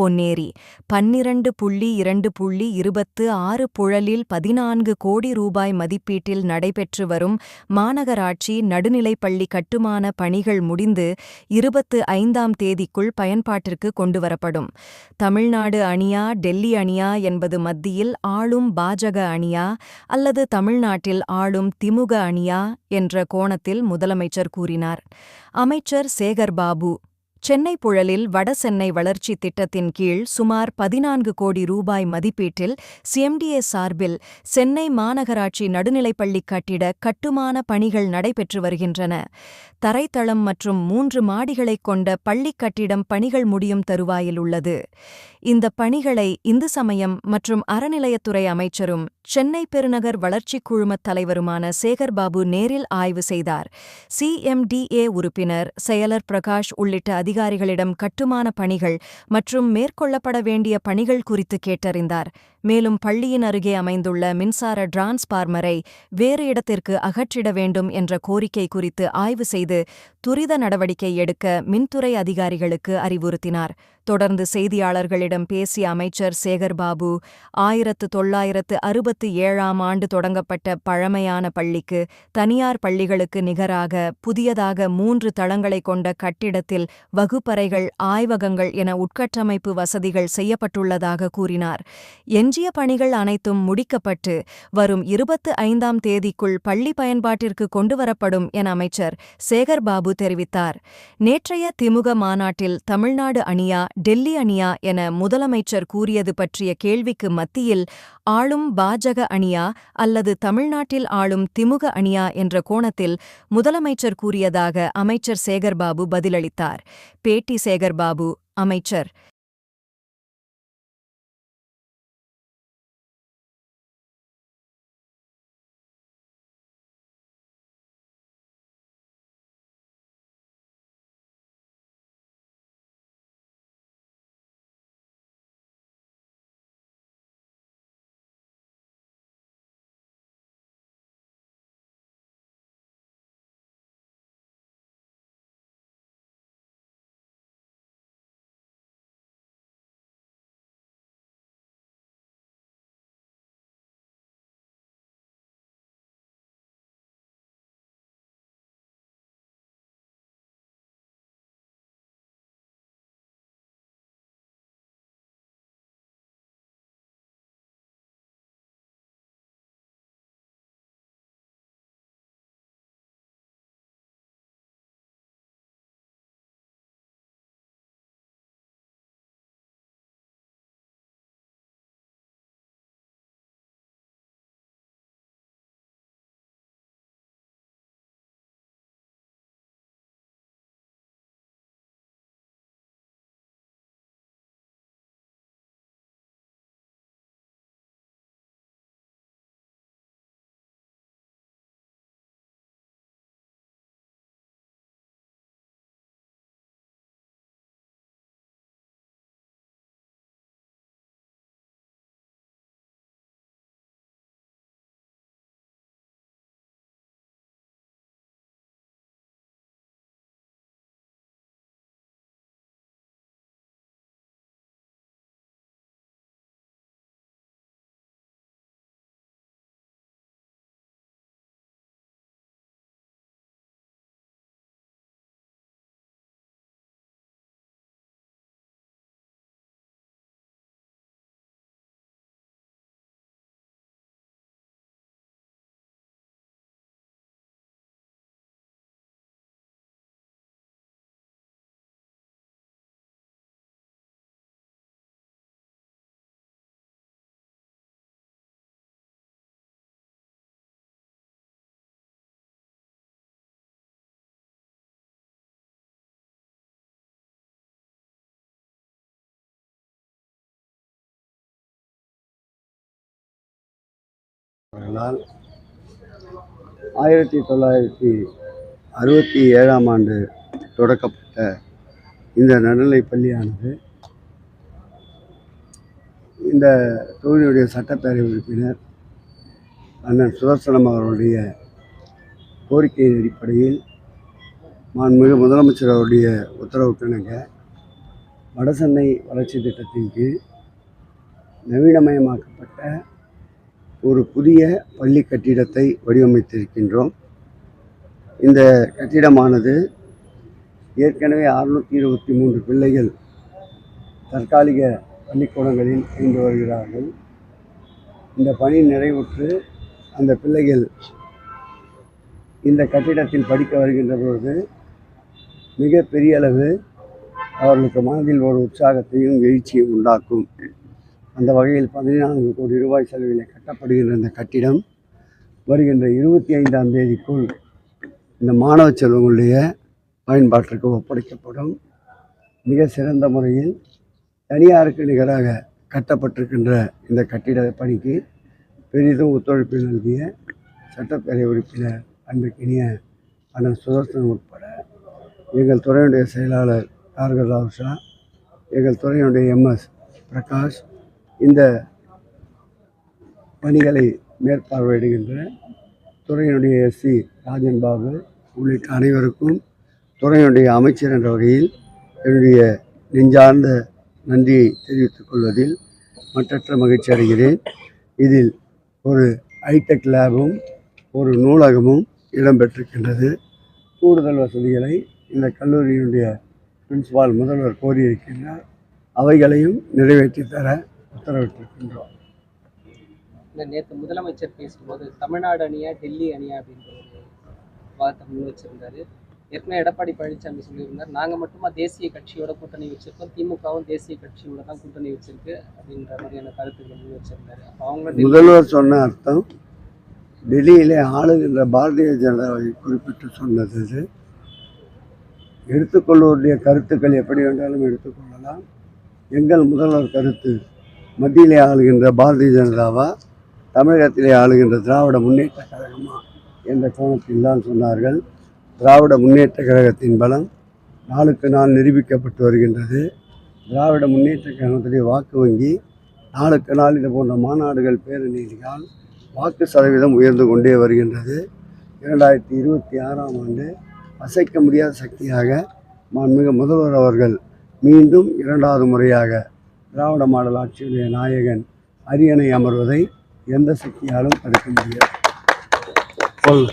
பொன்னேரி. பன்னிரண்டு புள்ளி இரண்டு புள்ளி இருபத்து ஆறு புழலில் பதினான்கு கோடி ரூபாய் மதிப்பீட்டில் நடைபெற்று வரும் மாநகராட்சி நடுநிலைப்பள்ளி கட்டுமான பணிகள் முடிந்து இருபத்து ஐந்தாம் தேதிக்குள் பயன்பாட்டிற்கு கொண்டுவரப்படும். தமிழ்நாடு அணியா டெல்லி அணியா என்பது மத்தியில் ஆளும் பாஜக அணியா அல்லது தமிழ்நாட்டில் ஆளும் திமுக அணியா என்ற கோணத்தில் முதலமைச்சர் கூறினார். அமைச்சர் சேகர்பாபு சென்னை புழலில் வடசென்னை வளர்ச்சி திட்டத்தின் கீழ் சுமார் பதினான்கு கோடி ரூபாய் மதிப்பீட்டில் சிஎம்டிஏ சார்பில் சென்னை மாநகராட்சி நடுநிலைப்பள்ளி கட்டிட கட்டுமான பணிகள் நடைபெற்று வருகின்றன. தரைத்தளம் மற்றும் மூன்று மாடிகளைக் கொண்ட பள்ளிக் கட்டிடம் பணிகள் முடியும் தருவாயில் உள்ளது. இந்த பணிகளை இந்து சமயம் மற்றும் அறநிலையத்துறை அமைச்சரும் சென்னை பெருநகர் வளர்ச்சிக் குழுமத் தலைவருமான சேகர்பாபு நேரில் ஆய்வு செய்தார். சிஎம்டிஏ உறுப்பினர் செயலர் பிரகாஷ் உள்ளிட்ட அதிகாரிகளிடம் கட்டுமான பணிகள் மற்றும் மேற்கொள்ளப்பட வேண்டிய பணிகள் குறித்து கேட்டறிந்தார். மேலும் பள்ளியின் அருகே அமைந்துள்ள மின்சார டிரான்ஸ்பார்மரை வேறு இடத்திற்கு அகற்றிட வேண்டும் என்ற கோரிக்கை குறித்து ஆய்வு செய்து துரித நடவடிக்கை எடுக்க மின்துறை அதிகாரிகளுக்கு அறிவுறுத்தினார். தொடர்ந்து செய்தியாளர்களிடம் பேசிய அமைச்சர் சேகர்பாபு ஆயிரத்து தொள்ளாயிரத்து அறுபத்து ஏழாம் ஆண்டு தொடங்கப்பட்ட பழமையான பள்ளிக்கு தனியார் பள்ளிகளுக்கு நிகராக புதியதாக மூன்று தளங்களை கொண்ட கட்டிடத்தில் வகுப்பறைகள் ஆய்வகங்கள் என உட்கட்டமைப்பு வசதிகள் செய்யப்பட்டுள்ளதாக கூறினார். எஞ்சிய பணிகள் அனைத்தும் முடிக்கப்பட்டு வரும் இருபத்து ஐந்தாம் தேதிக்குள் பள்ளி பயன்பாட்டிற்கு கொண்டுவரப்படும் என அமைச்சர் சேகர்பாபு தெரிவித்தார். நேற்றைய திமுக மாநாட்டில் தமிழ்நாடு அணியா டெல்லி அணியா என முதலமைச்சர் கூறியது பற்றிய கேள்விக்கு மத்தியில் ஆளும் பாஜக அணியா அல்லது தமிழ்நாட்டில் ஆளும் திமுக அணியா என்ற கோணத்தில் முதலமைச்சர் கூறியதாக அமைச்சர் சேகர்பாபு பதிலளித்தார். பேட்டி சேகர்பாபு அமைச்சர். அவர்களால் ஆயிரத்தி தொள்ளாயிரத்தி அறுபத்தி ஏழாம் ஆண்டு தொடக்கப்பட்ட இந்த நடுநிலை பள்ளியானது இந்த தொகுதியுடைய சட்டப்பேரவை உறுப்பினர் அண்ணன் சுதர்சனம் அவர்களுடைய கோரிக்கையின் அடிப்படையில் மாண்புமிகு முதலமைச்சர் அவருடைய உத்தரவுக்கிணங்க வடசென்னை வளர்ச்சி திட்டத்தின் கீழ் நவீனமயமாக்கப்பட்ட ஒரு புதிய பள்ளி கட்டிடத்தை வடிவமைத்திருக்கின்றோம். இந்த கட்டிடமானது ஏற்கனவே அறுநூற்றி இருபத்தி மூன்று பிள்ளைகள் தற்காலிக பள்ளிக்கூடங்களில் இருந்து வருகிறார்கள். இந்த பணி நிறைவுற்று அந்த பிள்ளைகள் இந்த கட்டிடத்தில் படிக்க வருகின்ற பொழுது மிக பெரிய அளவு அவர்களுக்கு மனதில் ஒரு உற்சாகத்தையும் எழுச்சியும் உண்டாக்கும். அந்த வகையில் பதினான்கு கோடி ரூபாய் செலவில் கட்டப்படுகின்ற இந்த கட்டிடம் வருகின்ற இருபத்தி ஐந்தாம் தேதிக்குள் இந்த மாணவ செல்வங்களுடைய பயன்பாட்டிற்கு ஒப்படைக்கப்படும். மிக சிறந்த முறையில் தனியாருக்கு நிகராக கட்டப்பட்டிருக்கின்ற இந்த கட்டிட பணிக்கு பெரிதும் ஒத்துழைப்பு நல்கிய சட்டப்பேரவை உறுப்பினர் அன்பிற்கினிய அண்ணன் சுதர்சன் உட்பட எங்கள் துறையினுடைய செயலாளர் கார்கராவ் ஷா எங்கள் துறையினுடைய எம்எஸ் பிரகாஷ் இந்த பணிகளை மேற்பார்வையிடுகின்ற துறையினுடைய எஸ்சி ராஜன் பாபு உள்ளிட்ட அனைவருக்கும் துறையினுடைய அமைச்சர் என்ற வகையில் என்னுடைய நெஞ்சார்ந்த நன்றியை தெரிவித்துக் கொள்வதில் மற்றற்ற மகிழ்ச்சி அடைகிறேன். இதில் ஒரு ஹைடெக் லேபும் ஒரு நூலகமும் இடம்பெற்றிருக்கின்றது கூடுதல் வசதிகளை இந்த கல்லூரியினுடைய பிரின்சிபால் முதல்வர் கோரியிருக்கின்றார். அவைகளையும் நிறைவேற்றி தர உத்தரவிட்டிருக்கின்றோம் இல்லை நேற்று முதலமைச்சர் பேசும்போது தமிழ்நாடு அணியா டெல்லி அணியா அப்படின்ற ஒரு வாதத்தை முன் வச்சிருந்தாரு. ஏற்கனவே எடப்பாடி பழனிசாமி சொல்லியிருந்தார். நாங்கள் மட்டுமா தேசிய கட்சியோட கூட்டணி வச்சிருக்கோம். திமுகவும் தேசிய கட்சியோட தான் கூட்டணி வச்சிருக்கு அப்படின்ற மாதிரியான கருத்துக்களை முன் வச்சிருந்தாரு. அப்போ அவங்க முதல்வர் சொன்ன அர்த்தம் டெல்லியிலே ஆளுகின்ற பாரதிய ஜனதாவை குறிப்பிட்டு சொன்னது எடுத்துக்கொள்வருடைய கருத்துக்கள் எப்படி வேண்டாலும் எடுத்துக்கொள்ளலாம். எங்கள் முதல்வர் கருத்து மத்தியிலே ஆளுகின்ற பாரதிய ஜனதாவா தமிழகத்திலே ஆளுகின்ற திராவிட முன்னேற்ற கழகமா என்ற கோணத்தில் தான் சொன்னார்கள். திராவிட முன்னேற்ற கழகத்தின் பலம் நாளுக்கு நாள் நிரூபிக்கப்பட்டு வருகின்றது. திராவிட முன்னேற்ற கழகத்துடைய வாக்கு வங்கி நாளுக்கு நாள் இது போன்ற மாநாடுகள் பேரணிகளால் வாக்கு சதவீதம் உயர்ந்து கொண்டே வருகின்றது. இரண்டாயிரத்தி இருபத்தி ஆறாம் ஆண்டு அசைக்க முடியாத சக்தியாக மாண்புமிகு முதல்வர் அவர்கள் மீண்டும் இரண்டாவது முறையாக திராவிட மாடல் ஆட்சியுடைய நாயகன் அரியணை அமர்வதை எந்த சக்தியாலும் தடுக்க முடியாது. சொல்